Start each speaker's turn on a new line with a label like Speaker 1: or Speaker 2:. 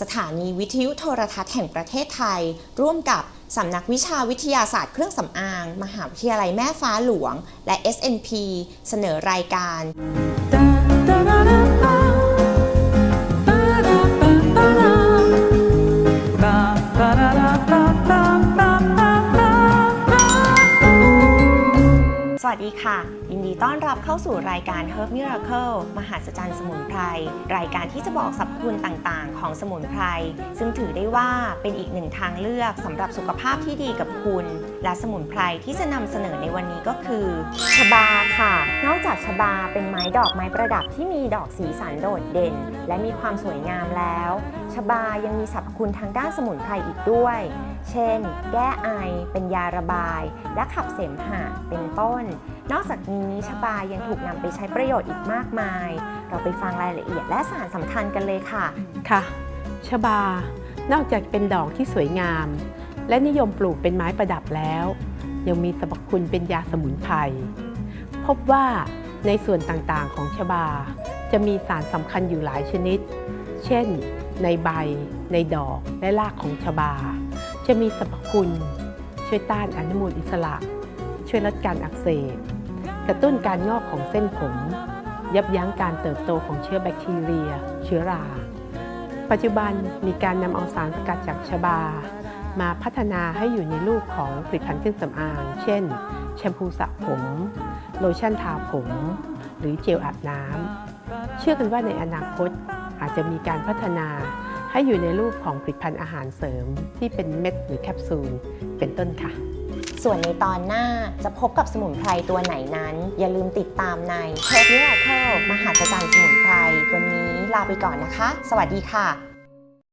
Speaker 1: สถานีวิทยุโทรทัศน์แห่งประเทศไทย ร่วมกับสำนักวิชาวิทยาศาสตร์เครื่องสำอาง มหาวิทยาลัยแม่ฟ้าหลวง และ SNP เสนอรายการ สวัสดีค่ะ ยินดีต้อนรับเข้าสู่รายการ Herb Miracle มหาสจรรย์สมุนไพร รายการที่จะบอกสรรพคุณต่างๆ ของสมุนไพร ซึ่งถือได้ว่าเป็นอีกหนึ่งทางเลือกสำหรับสุขภาพที่ดีกับคุณ และสมุนไพรที่จะนำเสนอในวันนี้ก็คือชบาค่ะ นอกจากชบาเป็นไม้ดอกไม้ประดับที่มีดอกสีสันโดดเด่น และมีความสวยงามแล้วชบายังมีสรรพคุณทางด้านสมุนไพรอีกด้วย เช่น แก้ไอ เป็นยาระบาย และขับเสมหะ เป็นต้น นอกจากนี้ชบายังถูกนำไปใช้ประโยชน์อีกมากมาย เราไปฟังรายละเอียดและสารสำคัญกันเลยค่ะ
Speaker 2: ค่ะ ชบา นอกจากเป็นดอกที่สวยงาม และนิยมปลูกเป็นไม้ประดับแล้ว ยังมีสรรพคุณเป็นยาสมุนไพร พบว่าในส่วนต่างๆของชบา จะมีสารสำคัญอยู่หลายชนิด เช่น ในใบ ในดอก และรากของชบา จะมีสรรพคุณ ช่วยต้านอนุมูลอิสระ ช่วยลดการอักเสบ กระตุ้นการงอกของเส้นผม ยับยั้งการเติบโตของเชื้อแบคทีเรีย เชื้อรา ปัจจุบันมีการนำเอาสารสกัดจากชบา มาพัฒนาให้อยู่ในรูปของผลิตภัณฑ์เครื่องสำอาง เช่น แชมพูสระผม โลชั่นทาผม หรือเจลอาบน้ำเชื่อกันว่าในอนาคตอาจจะมีการพัฒนาให้อยู่ในรูปของผลิตภัณฑ์อาหารเสริมที่เป็นเม็ดหรือแคปซูลเป็นต้นค่ะ
Speaker 1: ส่วนในตอนหน้าจะพบกับสมุนไพรตัวไหนนั้น อย่าลืมติดตามใน Herb Miracle มหาจรรย์สมุนไพร วันนี้ลาไปก่อนนะคะ สวัสดีค่ะ